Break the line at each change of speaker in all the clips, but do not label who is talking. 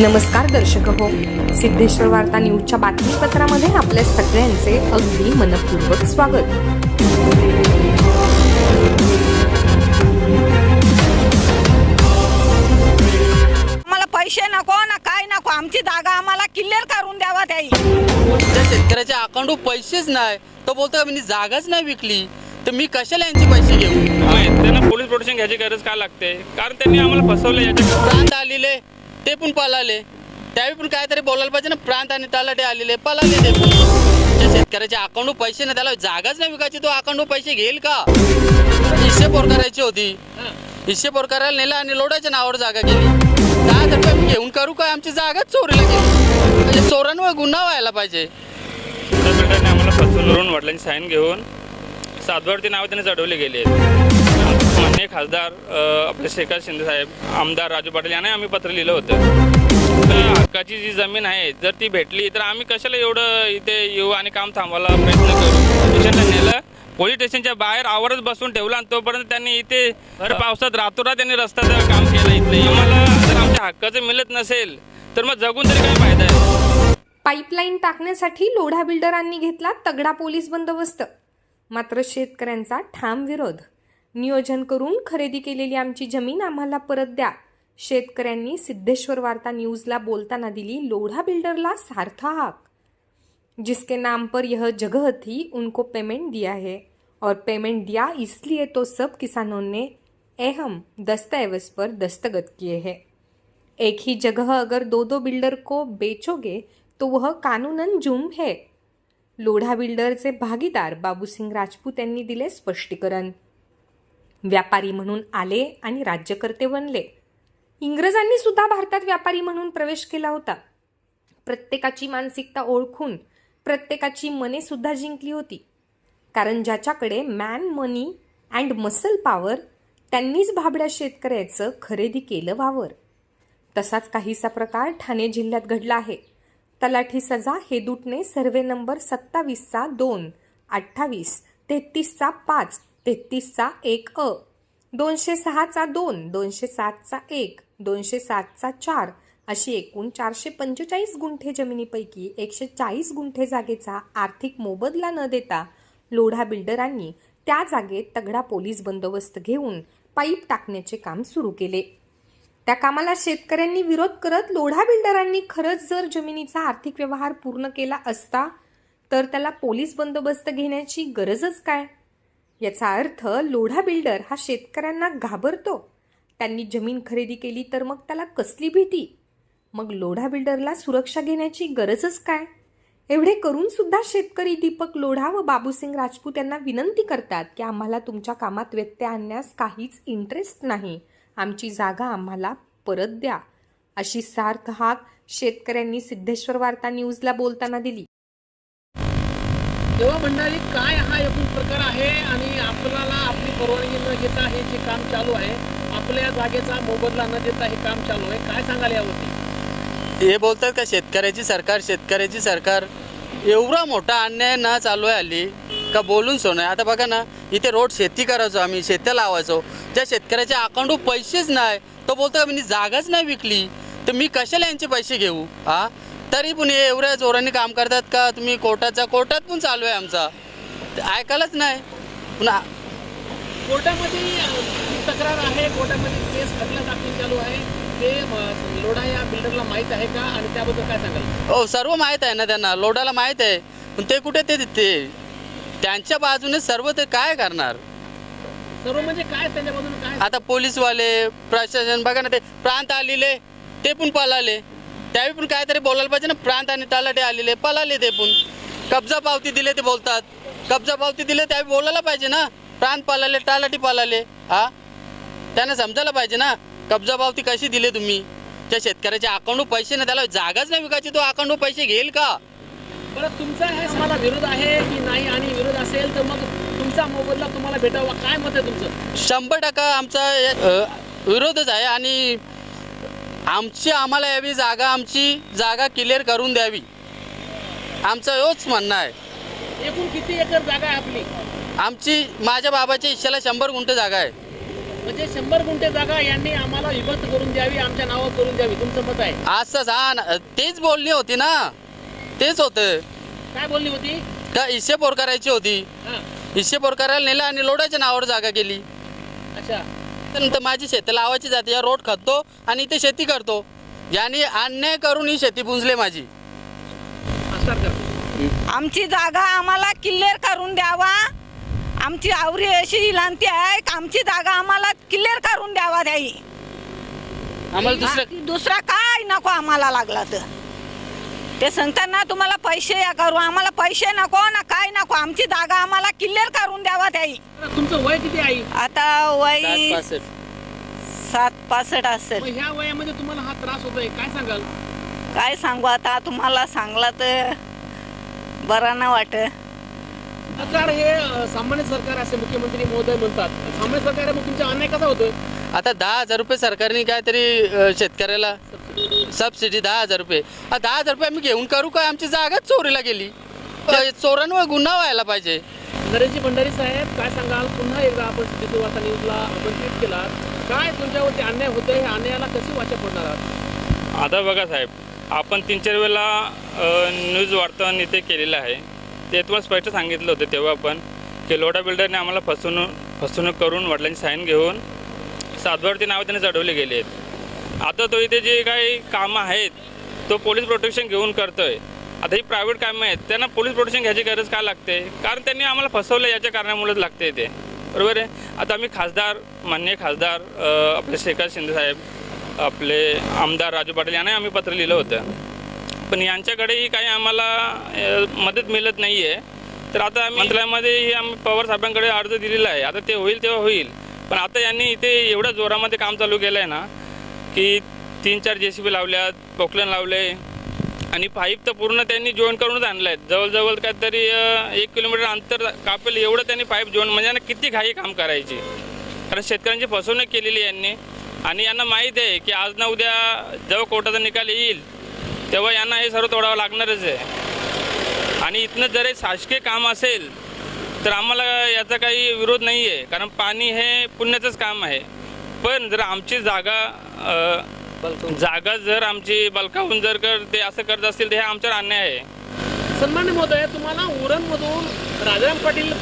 नमस्कार दर्शक हो. सिद्धेश्वर वार्ता न्यूजच्या बातमीपत्रामध्ये आपल्या सगळ्यांचे अगदी मनपूर्वक स्वागत.
आम्हाला पैसे नको ना काय नको? आमची जागा आम्हाला क्लिअर करून द्यावा त्याही
त्या शेतकऱ्याच्या अकाउंट पैसेच नाही. तो बोलतो मी जागाच नाही विकली. तर मी कशाला यांचे पैसे घेऊ?
नाही त्यांना पोलीस प्रोटेक्शन घ्यायची गरज काय लागते? कारण त्यांनी आम्हाला फसवलं याच्या
आलेले ते पण पळाले. त्यावेळी पण काहीतरी बोलायला पाहिजे ना. प्रांत आणि तलाटे आलेले पळाले ते पण. शेतकऱ्याचे अकाउंट पैसे नाही. त्याला जागाच नाही विकायची. तो अकाउंट पैसे घेईल का? हिस्से पोर करायची होती. हिस्से पोर करायला नेलं आणि लोडाच्या नावावर जागा गेली दहा हजार रुपये मी घेऊन करू काय? आमची जागाच चोरीला गेली. म्हणजे चोरांवर गुन्हा व्हायला पाहिजे.
त्या आम्हाला फसवून वडिलांची साईन घेऊन सातवरती नावं त्यांनी चढवले गेले मान्य खासदार आपले शेखर शिंदे साहेब आमदार राजू पाटील यांना आम्ही पत्र लिहिलं होतं. हक्काची जी जमीन आहे जर ती भेटली तर आम्ही कशाला एवढं इथे येऊ आणि काम थांबवायला प्रयत्न करू? नेलं पोलीस स्टेशनच्या बाहेर आवरच बसून ठेवलं आणि तोपर्यंत त्यांनी इथे भर पावसात रातोरात त्यांनी रस्त्याचं काम केलं इथले. आम्हाला जर आमच्या हक्काचं मिळत नसेल तर मग जगून तरी काय फायदा आहे?
पाईपलाईन टाकण्यासाठी लोढा बिल्डरांनी घेतला तगडा पोलीस बंदोबस्त. मात्र शेतकऱ्यांचा ठाम विरोध. नियोजन करून खरेदी केलेली आमची जमीन आम्हाला परत द्या. शेतकऱ्यांनी सिद्धेश्वर वार्ता न्यूजला बोलताना दिली लोढा बिल्डरला सार्थ हाक. जिसके नाम पर यह जगह थी उनको पेमेंट दिया है. और पेमेंट दिया इसलिए तो सब किसानों ने अहम दस्तावेज पर दस्तखत किए हैं. एक ही जगह अगर दो दो बिल्डर को बेचोगे तो वह कानूनन जुर्म है। लोढा बिल्डरचे भागीदार बाबूसिंग राजपूत यांनी दिले स्पष्टीकरण. व्यापारी म्हणून आले आणि राज्यकर्ते बनले. इंग्रजांनी सुद्धा भारतात व्यापारी म्हणून प्रवेश केला होता. प्रत्येकाची मानसिकता ओळखून प्रत्येकाची मने सुद्धा जिंकली होती. कारण ज्याच्याकडे man money and muscle power त्यांनीच भाबड्या शेतकऱ्याचं खरेदी केलं वावर. तसाच काहीसा प्रकार ठाणे जिल्ह्यात घडला आहे. तलाठी सजा हेदूटने सर्वे नंबर सत्तावीसचा दोन अठ्ठावीस तेहतीसचा पाच तेहतीसचा एक अ. दोनशे सहाचा दोन दोनशे सातचा एक दोनशे सातचा चार अशी एकूण चारशे पंचेचाळीस गुंठे जमिनीपैकी एकशे चाळीस गुंठे जागेचा आर्थिक मोबदला न देता लोढा बिल्डरांनी त्या जागेत तगडा पोलीस बंदोबस्त घेऊन पाईप टाकण्याचे काम सुरू केले. त्या कामाला शेतकऱ्यांनी विरोध करत लोढा बिल्डरांनी खरंच जर जमिनीचा आर्थिक व्यवहार पूर्ण केला असता तर त्याला पोलीस बंदोबस्त घेण्याची गरजच काय? याचा अर्थ लोढा बिल्डर हा शेतकऱ्यांना घाबरतो. त्यांनी जमीन खरेदी केली तर मग त्याला कसली भीती? मग लोढा बिल्डरला सुरक्षा घेण्याची गरजच काय? एवढे करून सुद्धा शेतकरी दीपक लोढा व बाबूसिंग राजपूत यांना विनंती करतात की आम्हाला तुमच्या कामात व्यत्यय आणण्यास काहीच इंटरेस्ट नाही. आमची जागा आम्हाला परत द्या अशी सार्थ हाक शेतकऱ्यांनी सिद्धेश्वर वार्ता न्यूजला बोलताना दिली.
तेव्हा मंडळी काय हा एकूण प्रकार आहे आणि आपल्याला आपली परवानगी न घेता हे जे काम चालू आहे आपल्या जागेचा मोबदला न देता हे काम चालू आहे काय सांगाल यावरती?
हे बोलतात का शेतकऱ्याची सरकार शेतकऱ्याची सरकार एवढा मोठा अन्याय ना चालू आहे हल्ली का बोलून सोनं आता बघा ना इथे रोड शेती करायचो आम्ही शेत्या लावायचो. त्या शेतकऱ्याच्या अकाउंट पैसेच नाही. तो बोलतो मी जागाच नाही विकली. तर मी कशाला यांचे पैसे घेऊ? हा तरी पण हे एवढ्या जोराने काम करतात का? तुम्ही कोर्टाचा कोर्टात पण चालू आहे आमचा. ऐकायलाच नाही. पुन्हा
कोर्टामध्ये तक्रार आहे. कोर्टामध्ये केस खटला दाखल चालू आहे. ते लोढा या बिल्डरला माहीत आहे का? आणि त्याबद्दल काय सांगाल?
हो सर्व माहीत आहे ना त्यांना. लोडाला माहीत आहे. पण ते कुठे ते ते त्यांच्या बाजूने सर्व ते काय करणार?
सर्व म्हणजे काय त्याच्यामधून काय?
आता पोलीसवाले प्रशासन बघा ना ते प्रांत आलेले ते पण पळाले. त्यावेळी पण काहीतरी बोलायला पाहिजे ना प्रांत आणि तलाटे आलेले पळाले ते पण. कब्जा पावती दिले ते बोलतात. कब्जा पावती दिले त्यावेळी बोलायला पाहिजे ना. प्रांत पळाले टालाटी पळाले हा? त्यांना समजायला पाहिजे ना कब्जा पावती कशी दिली तुम्ही? त्या शेतकऱ्याच्या अकाउंट पैसे नाही त्याला जागाच नाही विकायची तो अकाउंट पैसे घेईल का?
बरं तुमचा हे मला विरोध आहे की नाही आणि विरोध असेल तर मग तुमचा मोबदला तुम्हाला भेटावा. काय मत आहे तुमचं?
शंभर टक्का आमचा अ, विरोधच आहे आणि आमची आम्हाला यावी जागा आमची जागा क्लिअर करून द्यावी. आमचं हेच म्हणणं आहे.
एकूण किती एकर जागा आहे आपली?
आमची माझ्या बाबाच्या इच्छेला शंभर गुंठ जागा आहे.
म्हणजे शंभर गुंठे जागा यांनी आम्हाला विभक्त करून द्यावी आमच्या नावावर करून द्यावी. तुमचं मत आहे?
असंच हा ना तेच बोलणी होती ना. तेच होतं.
काय बोलली होती?
का हिस्से पोर करायची होती.
हा.
हिस्से पोर करायला नेलं आणि लोडाच्या नावावर जागा केली.
अच्छा.
त्यानंतर माझी शेती लावायची जाते. या रोड खततो आणि इथे शेती करतो. याने अन्याय करून ही शेती पुंजले माझी.
कर
आमची जागा आम्हाला क्लिअर करून द्यावा. आमची आवरी अशी विनंती आहे की आमची जागा आम्हाला क्लिअर करून द्यावा द्यावी
आम्हाला दुसरं
दुसरा काय नको आम्हाला लागला तर. ते सांगताना तुम्हाला पैसे या करू आम्हाला पैसे नको ना काय नको आमची जागा आम्हाला क्लिअर करून द्यावा
आता तुमचं वय किती आहे?
आता
सात
वय. सात पासष्ट असेल.
ह्या वयामध्ये तुम्हाला हा त्रास होतोय काय सांगाल?
काय सांगू आता तुम्हाला सांगला तर बरं ना वाटत.
सरकार हे सामान्य सरकार असे मुख्यमंत्री महोदय म्हणतात. सामान्य सरकार आहे, मग तुमचा अन्याय कसा होतोय?
आता दहा हजार रुपये सरकारने काहीतरी शेतकऱ्याला सबसिडी दहा हजार रुपये. आ, दहा हजार रुपये आम्ही घेऊन करू काय आमची जागाच चोरीला गेली. चोरांवर गुन्हा व्हायला पाहिजे.
नरेंद्रजी भंडारी साहेब काय सांगाल? पुन्हा एकदा आपण वार्ता न्यूजला आमंत्रित केला. काय तुमच्यावरती अन्याय होतोय? ह्या अन्यायाला कशी वाचा पडणार आहात?
आता बघा साहेब आपण तीन चार वेळेला न्यूज वार्ताहन इथे केलेलं आहे. ते तुम्हाला स्पष्ट सांगितलं होतं तेव्हा आपण की लोढा बिल्डरने आम्हाला फसवणूक फसवणूक करून वडिलांची साईन घेऊन सातबारती नावं त्यांनी चढवले गेली आहेत. आता तो इथे जे काही कामं आहेत तो पोलीस प्रोटेक्शन घेऊन करतोय. आता ही प्रायव्हेट कामं आहेत त्यांना पोलीस प्रोटेक्शन घ्यायची गरज का लागते? कारण त्यांनी आम्हाला फसवलं याच्या कारणामुळेच लागते ते बरोबर आहे? आता आम्ही खासदार माननीय खासदार आपले शेखर शिंदे साहेब आपले आमदार राजू पाटील यांना आम्ही पत्र लिहिलं होतं. पण यांच्याकडेही काही आम्हाला मदत मिळत नाही आहे तर आता मंत्रालयामध्ये मंत्रालयामध्येही आम्ही पवार साहेबांकडे अर्ज दिलेला आहे. आता ते होईल तेव्हा होईल. पण आता यांनी इथे एवढ्या जोरामध्ये काम चालू केलं आहे ना की तीन चार जे सी बी लावल्यात पोकलन लावले आणि पाईप तर पूर्ण त्यांनी जॉईन करूनच आणलं आहेत जवळजवळ काहीतरी एक किलोमीटर अंतर कापेल एवढं त्यांनी पाईप जॉईन म्हणजे यांना किती घाई काम करायची. कारण शेतकऱ्यांची फसवणूक केलेली आहे यांनी. आणि यांना माहीत आहे की आज ना उद्या जेव्हा कोर्टाचा निकाल येईल तेव्हा यांना हे सर्व तोडावं लागणारच आहे. आणि इथनं जर हे शासकीय काम असेल तर आम्हाला याचा काही विरोध नाही आहे कारण पाणी हे पुण्याचंच काम आहे. पण जर आमची जागा जागा जर आमची बलकावून जर कर ते असं करत असतील तर हे आमच्यावर अन्याय आहे.
सन्मान्य महोदय तुम्हाला उरणमधून राजाराम पाटील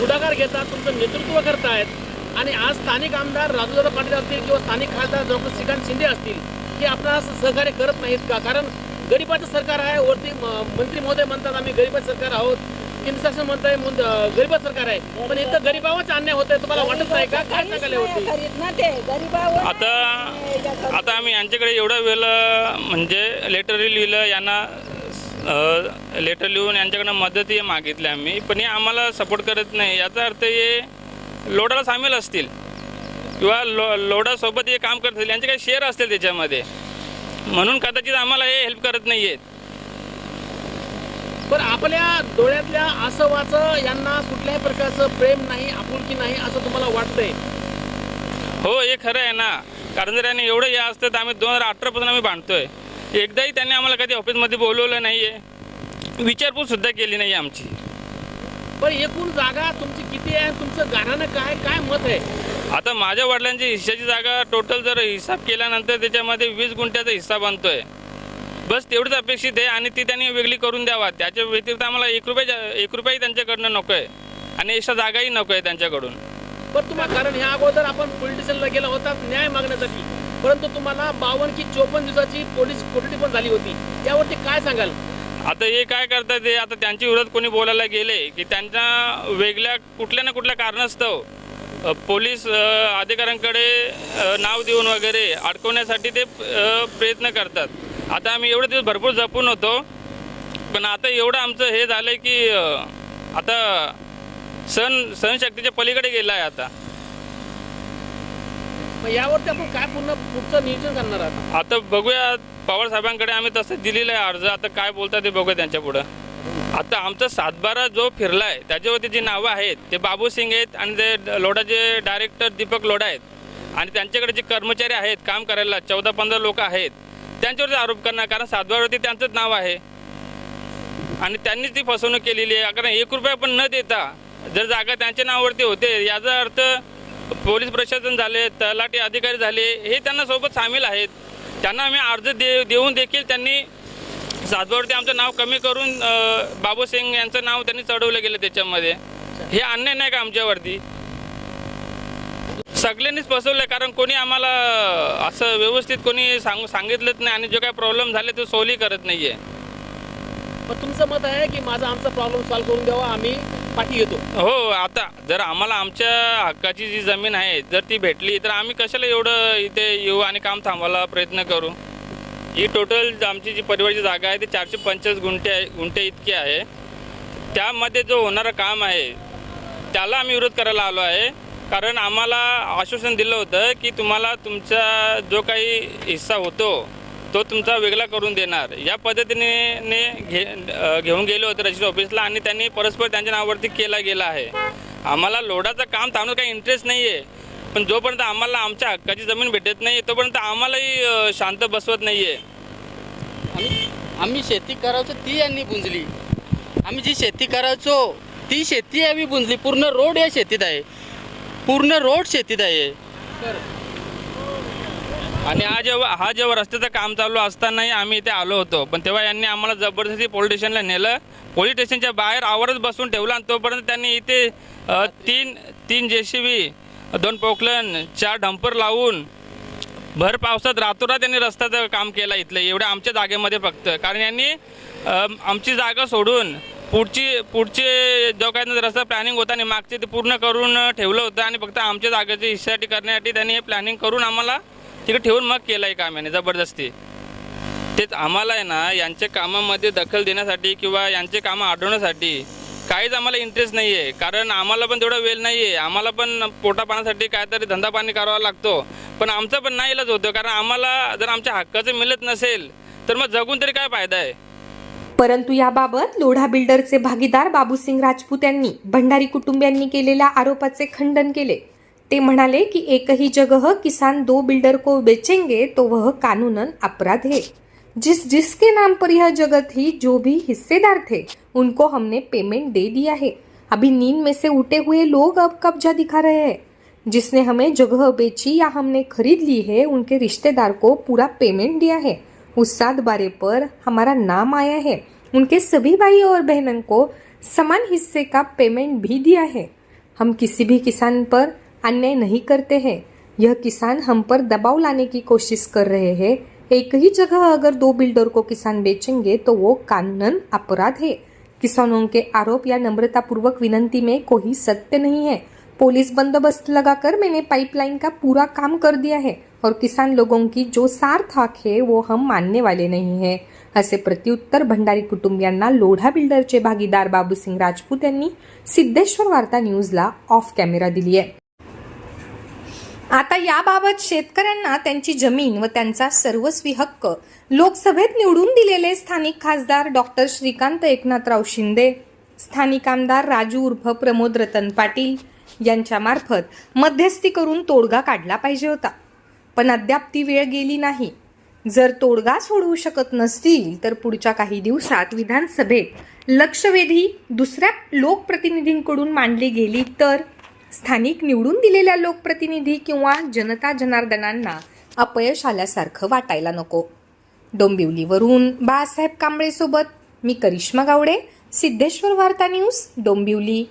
पुढाकार घेतात तुमचं नेतृत्व करतायत आणि आज स्थानिक आमदार राजूदादा पाटील असतील किंवा स्थानिक खासदार डॉक्टर श्रीकांत शिंदे असतील हे असं सहकार्य करत नाहीत का? कारण गरिबाचं सरकार आहे वरती मंत्री महोदय म्हणतात आम्ही गरिबाचं सरकार आहोत. केंद्र शासन म्हणताय गरीबाचं सरकार आहे. पण इथं गरीबावरच अन्याय होत आहे तुम्हाला वाटत नाही का? काय सांगायला होती
आता आता आम्ही यांच्याकडे एवढा वेळ म्हणजे लेटर लिहिलं यांना लेटर लिहून यांच्याकडनं मदतही मागितली आम्ही. पण हे आम्हाला सपोर्ट करत नाही. याचा अर्थ हे लोडाला सामील असतील. किंवा लो लोडासोबत हे काम करत असतील. यांचे काही शेअर असतील त्याच्यामध्ये. म्हणून कदाचित आम्हाला हे हेल्प करत नाही आहेत
पण आपल्या डोळ्यातल्या आसवाचं यांना कुठल्याही प्रकारचं प्रेम नाही आपुलकी नाही असं तुम्हाला वाटतंय?
हो हे खरं आहे ना. कारण जर यांनी एवढं हे असतं तर आम्ही दोन हजार अठरापासून आम्ही बांधतोय एकदाही त्यांनी आम्हाला कधी ऑफिसमध्ये बोलवलं नाही आहे विचारपूस सुद्धा केली नाही आमची.
पण एकूण जागा तुमची किती आहे? तुमचं गाण्यानं काय? काय मत आहे?
आता माझ्या वडिलांची हिश्श्याची जागा टोटल जर हिसाब केल्यानंतर त्याच्यामध्ये वीस गुंठ्याचा हिस्सा बनतोय. बस तेवढंच अपेक्षित आहे आणि ती त्यांनी वेगळी करून द्यावा. त्याच्या व्यतिरिक्त आम्हाला एक रुपया एक रुपयाही त्यांच्याकडनं नको आहे आणि एक्स्ट्रा जागाही नको आहे त्यांच्याकडून.
पण तुम्हाला कारण ह्या अगोदर आपण पोलीस स्टेशनला गेला होता न्याय मागण्यासाठी. परंतु तुम्हाला बावन्न की चोपन्न दिवसाची पोलीस कोठडी पण झाली होती. त्यावरती काय सांगाल?
आता हे काय करतात ते आता त्यांची विरोध कोणी बोलायला गेले की त्यांच्या वेगळ्या कुठल्या ना कुठल्या कारणास्तव पोलीस अधिकाऱ्यांकडे नाव देऊन वगैरे अडकवण्यासाठी ते प्रयत्न करतात. आता आम्ही एवढे दिवस भरपूर जपून होतो पण आता एवढं आमचं हे झालं की आता सण सहनशक्तीच्या पलीकडे गेलं आहे आता.
मग यावरती आपण काय पूर्ण पुढचं नियोजन करणार आहात?
आता बघूया पवार साहेबांकडे आम्ही तसं दिलेलं आहे अर्ज आता काय बोलतात ते बघूया त्यांच्या पुढं. आता आमचा सातबारा जो फिरलाय त्याच्यावरती जी नावं आहेत ते बाबू सिंग आहेत आणि ते लोडाचे डायरेक्टर दीपक लोढा आहेत. आणि त्यांच्याकडे जे कर्मचारी आहेत काम करायला चौदा पंधरा लोक आहेत त्यांच्यावरती आरोप करणार कारण सातबारावरती त्यांचंच नाव आहे. आणि त्यांनीच ती फसवणूक केलेली आहे. कारण एक रुपया पण न देता जर जागा त्यांच्या नावावरती होते याचा अर्थ पोलीस प्रशासन झाले तलाठी अधिकारी झाले हे त्यांना सोबत सामील आहेत. त्यांना आम्ही अर्ज दे देऊन देखील त्यांनी सातबावरती आमचं नाव कमी करून बाबू सिंग यांचं नाव त्यांनी चढवलं गेलं त्याच्यामध्ये. हे अन्याय नाही का आमच्यावरती? सगळ्यांनीच फसवलं कारण कोणी आम्हाला असं व्यवस्थित कोणी सांग सांगितलंच नाही आणि जे काही प्रॉब्लेम झाले ते सोल्व करत नाही आहे
पण तुमचं मत आहे की माझा आमचा प्रॉब्लेम सॉल्व्ह करून द्यावा आम्ही पाठी येतो?
हो आता जर आम्हाला आमच्या हक्काची जी जमीन आहे जर ती भेटली तर आम्ही कशाला एवढं इथे येऊ आणि काम थांबवायला प्रयत्न करू? ही टोटल आमची जी परिवारची जागा आहे ती चारशे पंचवीस गुंठे आहे गुंठे इतकी आहे. त्यामध्ये जो होणारं काम आहे त्याला आम्ही विरोध करायला आलो आहे. कारण आम्हाला आश्वासन दिलं होतं की तुम्हाला तुमचा जो काही हिस्सा होतो तो तुमचा वेगळा करून देणार. या पद्धतीने ने घे घेऊन गेले होते रजिस्टर ऑफिसला आणि त्यांनी परस्पर त्यांच्या नावावरती केला गेला आहे. आम्हाला लोडाचं काम थांबणं काही इंटरेस्ट नाही आहे पण जोपर्यंत आम्हाला आमच्या हक्काची जमीन भेटत नाही तोपर्यंत आम्हालाही शांत बसवत नाही आहे
आम्ही आम्ही शेती करायचो ती यांनी बुंजली. आम्ही जी शेती करायचो ती शेती आम्ही बुंजली. पूर्ण रोड या शेतीत आहे. पूर्ण रोड शेतीत आहे.
आणि हा जेव्हा हा जेव्हा रस्त्याचं काम चालू असतानाही आम्ही इथे आलो होतो. पण तेव्हा यांनी आम्हाला जबरदस्ती पोलीस स्टेशनला नेलं. पोलीस स्टेशनच्या बाहेर आवरच बसून ठेवलं आणि तोपर्यंत त्यांनी इथे तीन तीन जे दोन पोकलन चार डंपर लावून भर पावसात रातोरात त्यांनी रस्त्याचं काम केलं इथलं. एवढ्या आमच्या जागेमध्ये फक्त. कारण यांनी आमची जागा सोडून पुढची पुढचे जो काही रस्ता प्लॅनिंग होता आणि मागचे ते पूर्ण करून ठेवलं होतं आणि फक्त आमच्या जागेची हिस्साटी करण्यासाठी त्यांनी हे प्लॅनिंग करून आम्हाला तिकडे ठेवून मग केलं आहे काम याने जबरदस्ती. तेच आम्हाला आहे ना यांच्या कामामध्ये दखल देण्यासाठी किंवा यांचे कामं अडवण्यासाठी काहीच आम्हाला इंटरेस्ट नाही आहे कारण आम्हाला पण तेवढा वेळ नाही आहे आम्हाला पण पोटा पाण्यासाठी काहीतरी धंदा पाणी करावा लागतो. पण आमचं पण नाही इलाज होतं. कारण आम्हाला जर आमच्या हक्काचं मिळत नसेल तर मग जगून तरी काय फायदा आहे?
परंतु याबाबत लोढा बिल्डरचे भागीदार बाबूसिंग राजपूत यांनी भंडारी कुटुंबियांनी केलेल्या आरोपाचे खंडन केले. ते म्हणाले की एक ही जगह किसान दो बिल्डर को बेचेंगे तो वह कानूनन अपराध है. जिस जिसके नाम पर यह जगत ही जो भी हिस्सेदार थे उनको हमने पेमेंट दे दिया है। अभी नींद में से उठे हुए लोग अब कब्जा दिखा रहे हैं। जिसने हमें जगह बेची या हमने खरीद ली है उनके रिश्तेदार को पूरा पेमेंट दिया है। उस सात बारे पर हमारा नाम आया है। उनके सभी भाई और बहनों को समान हिस्से का पेमेंट भी दिया है। हम किसी भी किसान पर अन्याय नहीं करते हैं। यह किसान हम पर दबाव लाने की कोशिश कर रहे हैं। एक ही जगह अगर दो बिल्डर को किसान बेचेंगे तो वो कानूनन अपराध है। किसानों के आरोप या नम्रतापूर्वक विनंती में कोई सत्य नहीं है। पुलिस बंदोबस्त लगाकर मैंने पाइपलाइन का पूरा काम कर दिया है और किसान लोगों की जो सार्थ हक है वो हम मानने वाले नहीं है। असे प्रत्युत्तर भंडारी कुटुंबियांना लोढा बिल्डरचे भागीदार बाबूसिंग राजपूत यांनी सिद्धेश्वर वार्ता न्यूजला ऑफ कॅमेरा दिली आहे. आता याबाबत शेतकऱ्यांना त्यांची जमीन व त्यांचा सर्वस्वी हक्क लोकसभेत निवडून दिलेले स्थानिक खासदार डॉक्टर श्रीकांत एकनाथराव शिंदे स्थानिक आमदार राजू उर्फ प्रमोद रतन पाटील यांच्यामार्फत मध्यस्थी करून तोडगा काढला पाहिजे होता. पण अद्याप ती वेळ गेली नाही. जर तोडगा सोडवू शकत नसतील तर पुढच्या काही दिवसात विधानसभेत लक्षवेधी दुसऱ्या लोकप्रतिनिधींकडून मांडली गेली तर स्थानिक निवडून दिलेल्या लोकप्रतिनिधी किंवा जनता जनार्दनांना अपयश आल्यासारखं वाटायला नको. डोंबिवलीवरून बाळासाहेब कांबळेसोबत मी करिश्मा गावडे सिद्धेश्वर वार्ता न्यूज डोंबिवली.